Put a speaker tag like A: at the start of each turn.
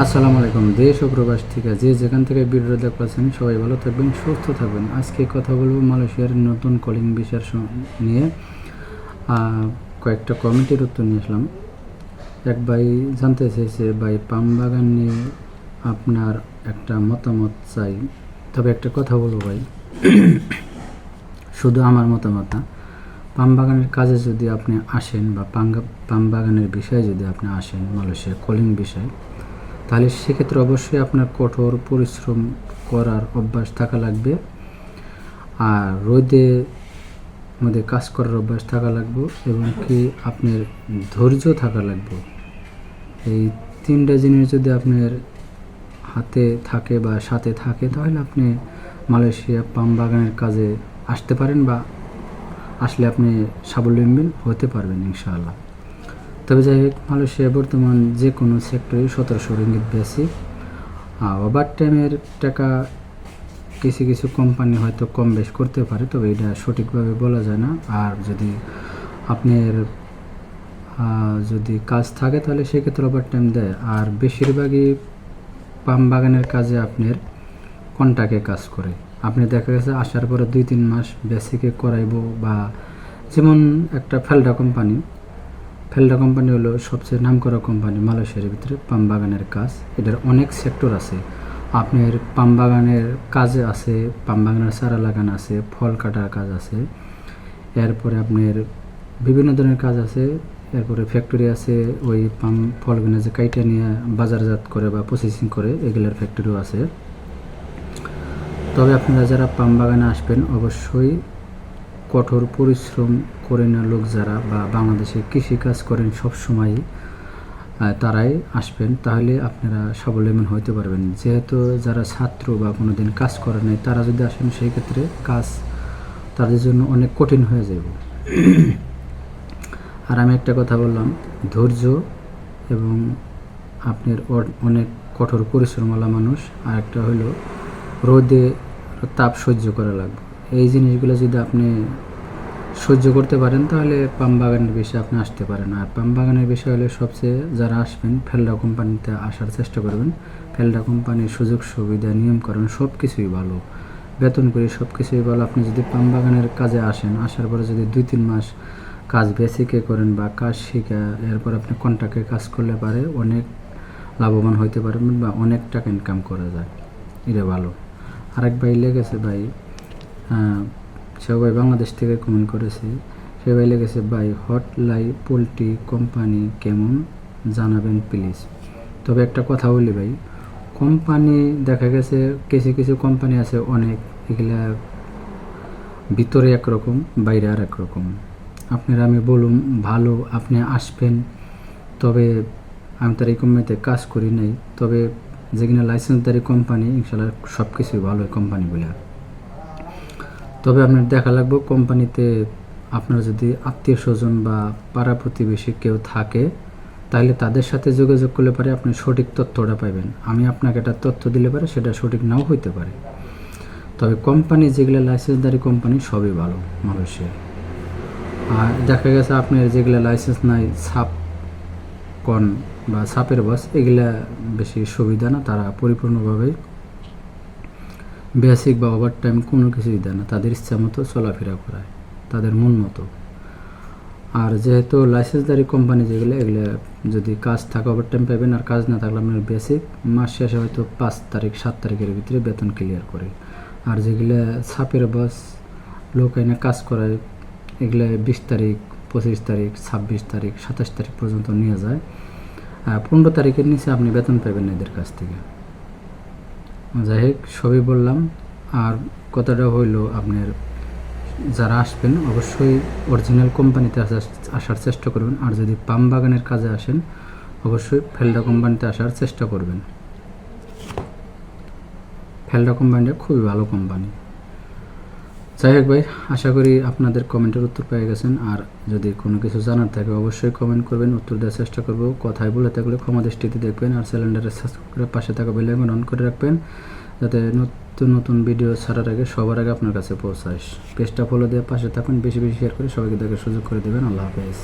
A: আসসালামু আলাইকুম, দেশ ও প্রবাস থেকে যে যেখান থেকে ভিডিও দেখতেছেন, সবাই ভালো থাকবেন, সুস্থ থাকবেন। আজকে কথা বলব মালয়েশিয়ার নতুন কলিং বিষয়ের নিয়ে। কয়েকটা কমিটির উত্তর নিয়ে আসলাম। এক ভাই জানতে চেয়েছে ভাই, পাম বাগান নিয়ে আপনার একটা মতামত চাই। তবে একটা কথা বলব ভাই। শুধু আমার মতামত না, পাম বাগানের কাজে যদি আপনি আসেন বা পাম বাগানের বিষয়ে যদি আপনি আসেন মালয়েশিয়া কলিং বিষয় তাহলে সেক্ষেত্রে অবশ্যই আপনার কঠোর পরিশ্রম করার অভ্যাস থাকা লাগবে। আর রোদে মধ্যে কাজ করার অভ্যাস থাকা লাগবে এবং কি আপনার ধৈর্য থাকা লাগবে। এই তিনটা জিনিস যদি আপনার হাতে থাকে বা সাথে থাকে, তাহলে আপনি মালয়েশিয়া পাম বাগানের কাজে আসতে পারেন বা আসলে আপনি স্বাবলম্বী হতে পারবেন ইনশাআল্লাহ। তবে যাই হোক মালয়েশিয়া বর্তমান যে কোনো সেক্টরে সতেরোশো রিঙ্গিত বেশি। ওভার টাইমের টাকা কিছু কিছু কোম্পানি হয়তো কম বেশ করতে পারে, তবে এটা সঠিকভাবে বলা যায় না। আর যদি আপনার যদি কাজ থাকে, তাহলে সেক্ষেত্রে ওভার টাইম দেয়। আর বেশিরভাগই পাম বাগানের কাজে আপনার কন্টাকে কাজ করে। আপনি দেখা গেছে আসার পরে দুই, তিন মাস বেসিকে করাইবো বা যেমন একটা ফেলডা কোম্পানি ফেলডা কোম্পানি হলো সবচেয়ে নামকরা কোম্পানি মালয়েশিয়ার ভিতরে, পাম বাগানের কাজ। এটার অনেক সেক্টর আছে। আপনার পাম বাগানের কাজে আছে, পাম বাগানের চারা লাগানো আছে, ফল কাটার কাজ আছে। এরপরে আপনার বিভিন্ন ধরনের কাজ আছে। এরপরে ফ্যাক্টরি আছে, ওই পাম ফলগুলো যে কাইটা নিয়ে বাজারজাত করে বা প্রসেসিং করে, এগুলোর ফ্যাক্টরিও আছে। তবে আপনারা যারা পাম বাগানে আসবেন, অবশ্যই কঠোর পরিশ্রম করে না লোক যারা বা বাংলাদেশে কৃষিকাজ করেন সব সময় তারাই আসবেন, তাহলে আপনারা স্বাবলম্বী হতে পারবেন। যেহেতু যারা ছাত্র বা কোনো দিন কাজ করে নাই, তারা যদি আসেন, সেই ক্ষেত্রে কাজ তাদের জন্য অনেক কঠিন হয়ে যাবে আর আমি একটা কথা বললাম, ধৈর্য এবং আপনার অনেক কঠোর পরিশ্রমওয়ালা মানুষ, আর একটা হলো রোদে তাপ সহ্য করা লাগবে। এই জিনিসগুলো যদি আপনি সহ্য করতে পারেন, তাহলে পাম বাগানের বিষয়ে আপনি আসতে পারেন। আর পাম বাগানের বিষয় হলে সবচেয়ে যারা আসবেন, ফেলডা কোম্পানিতে আসার চেষ্টা করবেন। ফেলডা কোম্পানির সুযোগ, সুবিধা নিয়মকরণ সব কিছুই ভালো। বেতন করে সব কিছুই ভালো। আপনি যদি পাম বাগানের কাজে আসেন, আসার পরে যদি দুই, তিন মাস কাজ বেসিকে করেন বা কাজ শিখা, এরপর আপনি কন্ট্রাক্টে কাজ করলে পারে অনেক লাভবান হইতে পারবেন বা অনেক টাকা ইনকাম করা যায়। এটা ভালো। আরেক ভাই লেগেছে ভাই আহ, সে ভাই বাংলাদেশ থেকে কমেন্ট করেছে। সে ভাই লেগেছে ভাই হটলাই পোলট্রি কোম্পানি কেমন? জানাবেন প্লিজ তবে একটা কথা বলি ভাই কোম্পানি দেখা গেছে কিছু কিছু কোম্পানি আছে অনেক এগুলা ভিতরে একরকম বাইরে আর একরকম। আপনারা আমি বলুন ভালো আপনি আসবেন তবে আমি তার এই কোম্পানিতে কাজ করি নাই তবে যেখানে লাইসেন্সদারি কোম্পানি ইনশাল্লাহ সব কিছুই ভালো কোম্পানিগুলো তবে আপনার দেখা লাগবে কোম্পানিতে আপনার যদি আত্মীয় স্বজন বা পাড়া প্রতিবেশী কেউ থাকে তাহলে তাদের সাথে যোগাযোগ করলে পারে আপনি সঠিক তথ্যটা পাবেন আমি আপনাকে একটা তথ্য দিলে পারে সেটা সঠিক নাও হইতে পারে। তবে কোম্পানি যেগুলো লাইসেন্সদারি কোম্পানি সবই ভালো মালয়েশিয়ায় আর দেখা গেছে আপনার যেগুলো লাইসেন্স নাই, সাপ কন বা সাপের বাস, এগুলা বেশি সুবিধা না, তারা পরিপূর্ণভাবে বেসিক বা ওভার টাইম কোনো কিছুই দেয় না। তাদের ইচ্ছা মতো চলাফেরা করায়, তাদের মন মতো। আর যেহেতু লাইসেন্সদারি কোম্পানি যেগুলো, এগুলো যদি কাজ থাকে ওভার টাইম পাবেন আর কাজ না থাকলে আপনার বেসিক, মাস শেষে হয়তো পাঁচ তারিখ, সাত তারিখের ভিতরে বেতন ক্লিয়ার করে। আর যেগুলো ছাপের বাস লোক এনে কাজ করায়, এগুলো বিশ তারিখ, পঁচিশ তারিখ, ছাব্বিশ তারিখ, সাতাশ তারিখ পর্যন্ত নিয়ে যায়। পনেরো তারিখের নিচে আপনি বেতন পাবেন এদের কাছ থেকে। যাই হোক সবই বললাম। আর কথাটা হইল আপনার, যারা আসবেন, অবশ্যই অরিজিনাল কোম্পানিতে আসার আসার চেষ্টা করবেন। আর যদি পাম বাগানের কাজে আসেন, অবশ্যই ফেলডা কোম্পানিতে আসার চেষ্টা করবেন। ফেলডা কোম্পানিটা খুবই ভালো কোম্পানি যাই হোক ভাই, আশা করি আপনাদের কমেন্টের উত্তর পেয়ে গেছেন। আর যদি কোনো কিছু জানার থাকে, অবশ্যই কমেন্ট করবেন, উত্তর দেওয়ার চেষ্টা করব। কথায় বলে থাকলে ক্ষমা দৃষ্টিতে দেখবেন আর সিলিন্ডারের সাবস্ক্রাইব করে পাশে থাকা বেলে অন করে রাখবেন, যাতে নতুন নতুন ভিডিও ছাড়ার আগে, সবার আগে আপনার কাছে পৌঁছায়। পেজটা ফলো দিয়ে পাশে থাকুন, বেশি বেশি শেয়ার করে সবাইকে দেখার সুযোগ করে দেবেন। আল্লাহ হাফেজ।